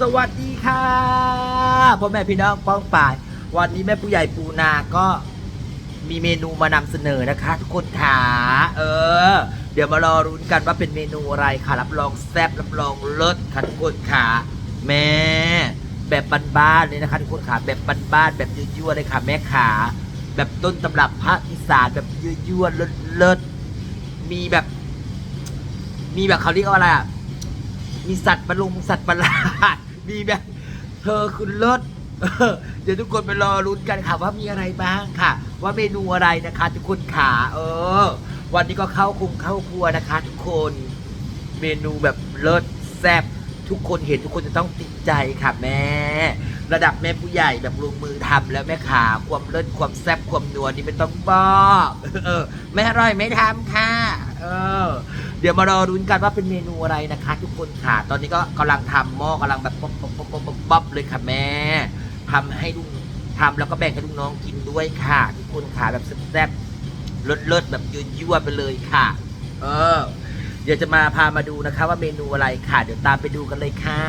สวัสดีค่ะพ่อแม่พี่น้องป้องป่าย วันนี้แม่ผู้ใหญ่ปูนาก็มีเมนูมานำเสนอนะคะ ทุกคนขาเออ เดี๋ยวมารอรุ้นกันว่าเป็นเมนูอะไรค่ะ รับรองแซ่บรับรองเลิศค่ะทุกคนขาแม่แบบบ้านๆเลยนะคะทุกคนขาแบบบ้านๆแบบยั่วๆเลยค่ะ แม่ขาแบบต้นตำรับภาคอีสานแบบยั่วๆเลิศๆมีแบบ มีแบบเขาเรียกว่าอะไรอะมีสัตว์ประหลุงสัตว์ประหลาด มีแบบเธอคุณเลิศเดี๋ยวทุกคนไปรอรุ้นกันค่ะว่ามีอะไรบ้างค่ะ ว่าเมนูอะไรนะคะ ทุกคนขาเออ วันนี้ก็เข้าคุงเข้าครัวนะคะ ทุกคนเมนูแบบเลิศแซ่บทุกคนเห็นทุกคนจะต้องติดใจค่ะแม่ ระดับแม่ผู้ใหญ่แบบลงมือทำแล้วแม่ขาความเลิศความแซ่บความนัวนี่ไม่ต้องบอกเออแม่อร่อยไม่ทำค่ะ เออ ดี๋ยวมารอรุ้นกันว่าเป็นเมนูอะไรนะคะ ทุกคนค่ะ ตอนนี้ก็กำลังทำหม้อกำลังแบบป๊อปป๊อปป๊อปป๊อปป๊อปป๊อปเลยค่ะแม่ทำให้ลุงทำแล้วก็แบ่งให้ลูกน้องกินด้วยค่ะ ทุกคนค่ะแบบแซ่บๆเลิศๆแบบยั่วๆไปเลยค่ะ เออ เดี๋ยวจะมาพามาดูนะคะ ว่าเมนูอะไรค่ะ เดี๋ยวตามไปดูกันเลยค่ะ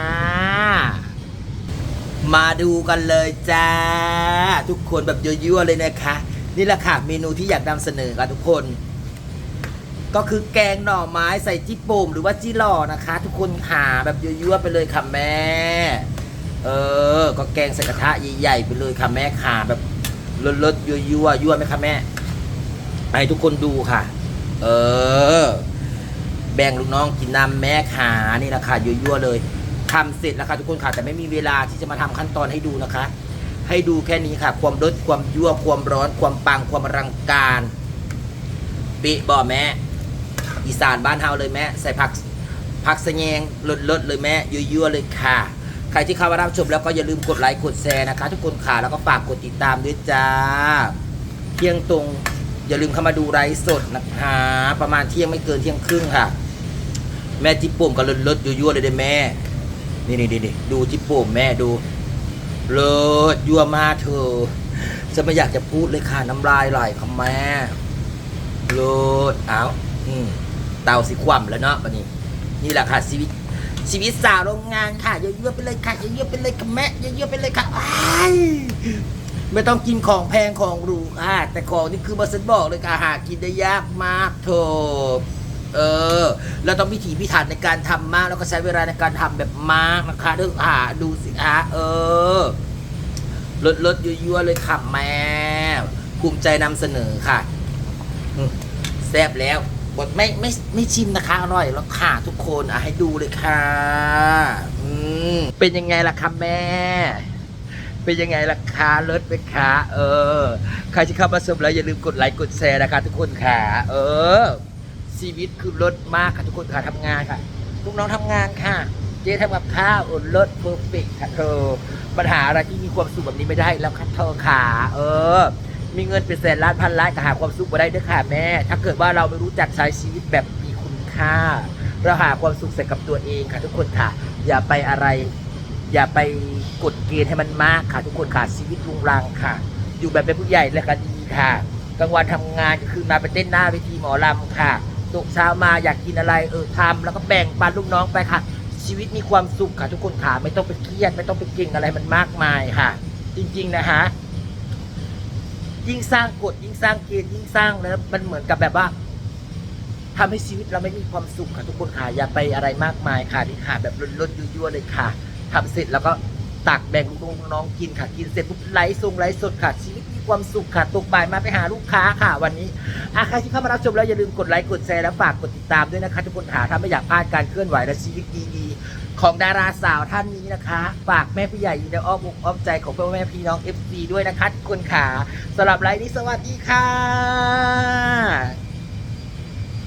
มาดูกันเลยจ้า ทุกคนแบบยั่วๆเลยนะคะ นี่แหละค่ะ เมนูที่อยากนำเสนอค่ะทุกคน ก็คือแกงหน่อไม้ใส่จิโป่มหรือว่าจิหล่อนะคะ ทุกคนขาแบบยั่วๆไปเลยค่ะแม่ เออ ก็แกงใส่กระทะใหญ่ๆไปเลยค่ะแม่ขาแบบลิศๆยั่วๆยั่วไหมคะแม่ให้ทุกคนดูค่ะ เออ แบ่งลูกน้องกินน้ำแม่ขานี่แหละค่ะยั่วๆเลยทำเสร็จแล้วค่ะทุกคนค่ะแต่ไม่มีเวลาที่จะมาทำขั้นตอนให้ดูนะคะ ให้ดูแค่นี้ค่ะ ความรสความยั่วความร้อน ความปังความอลังการปิบ่แม่ อีสานบ้านเฮาเลยแม่ใส่ผักผักสะแยงลดลดเลยแม่ยั่วๆเลยค่ะ ใครที่เข้ามารับชมแล้วก็อย่าลืมกดไลค์กดแชร์นะคะ ทุกคนค่ะแล้วก็ฝากกดติดตามด้วยจ้าเที่ยงตรงอย่าลืมเข้ามาดูไลฟ์สดนะคะ ประมาณเที่ยงไม่เกินเที่ยงครึ่งค่ะ แม่จิปโป่มก็ลดลดยั่วๆเลยเด้แม่ นี่นี่นี่ดูจิปโป่มแม่ดูเลิศยั่วมากเธอจะไม่อยากจะพูดเลยค่ะน้ำลายไหลค่ะแม่ลดเอาอืม เตาสีคว่ำแล้วเนาะวันนี้ นี่แหละค่ะชีวิตชีวิตสาวโรงงานค่ะเยอะๆไปเลยค่ะเยอะๆไปเลยค่ะแม่เยอะๆไปเลยค่ะอ้ายไม่ต้องกินของแพงของหรูค่ะแต่ของนี่คือบอสบอกเลยค่ะหากินได้ยากมากโถอเออแล้วต้องพิถีพิถันในการทำมาก แล้วก็ใช้เวลาในการทำแบบมากนะคะเด้อหาดูสิคะเออลดลดยั่วๆเลยค่ะแม่ภูมิใจนำเสนอค่ะแซ่บแล้ว บดไม่ไม่ไม่ชิมนะคะอร่อยแล้วค่ะทุกคนอะให้ดูเลยค่ะ อืมเป็นยังไงล่ะคะแม่ เป็นยังไงล่ะคะเลิศไหมคะเออ ใครที่เข้ามาชมแล้วอย่าลืมกดไลค์กดแชร์นะคะทุกคนค่ะ เออ ชีวิตคือเลิศมากค่ะทุกคนค่ะทำงานค่ะลูกน้องทำงานค่ะเจ๊ทำกับข้าวโอนเลิศเพอร์เฟกค่ะเธอปัญหาอะไรที่มีความสุขแบบนี้ไม่ได้แล้วค่ะเธอค่ะเออ มีเงินเป็นแสนล้านพันล้านก็หาความสุขมาได้ด้วยค่ะแม่ ถ้าเกิดว่าเราไม่รู้จักใช้ชีวิตแบบมีคุณค่า เราหาความสุขใส่กับตัวเองค่ะทุกคนค่ะ อย่าไปอะไร อย่าไปกดเกณฑ์ให้มันมากค่ะ ทุกคนค่ะชีวิตลุงรังค่ะ อยู่แบบเป็นผู้ใหญ่แล้วก็ดีค่ะกลางวันทำงานก็คือมาไปเต้นหน้าเวทีหมอลำค่ะตกเช้ามาอยากกินอะไรเออทำแล้วก็แบ่งปันลูกน้องไปค่ะ ชีวิตมีความสุขค่ะทุกคนค่ะไม่ต้องไปเครียดไม่ต้องไปเก่งอะไรมันมากมายค่ะ จริง ๆ นะคะ ยิ่งสร้างกฎยิ่งสร้างเกณฑ์ยิ่งสร้างแล้ว มันเหมือนกับแบบว่าทำให้ชีวิตเราไม่มีความสุขค่ะทุกคนค่ะอย่าไปอะไรมากมายค่ะนี่ค่ะแบบลดๆยั่วๆเลยค่ะทำเสร็จแล้วก็ตักแบ่งลูกน้องกินค่ะกินเสร็จปุ๊บไลฟ์ส่งไลฟ์สดค่ะ ชีวิตมีความสุขค่ะตกบ่ายมาไปหาลูกค้าค่ะ วันนี้อะใครที่เข้ามารับชมแล้วอย่าลืมกดไลค์กดแชร์และฝากกดติดตามด้วยนะคะ ทุกคนค่ะถ้าไม่อยากพลาดการเคลื่อนไหวและชีวิตดีๆ ของดาราสาวท่านนี้นะคะฝากแม่ผู้ใหญ่อยู่ในอ้อมอกอ้อมใจของพ่อแม่พี่น้อง FC ด้วยนะคะทุกคนค่ะสำหรับไลฟ์นี้สวัสดีค่ะ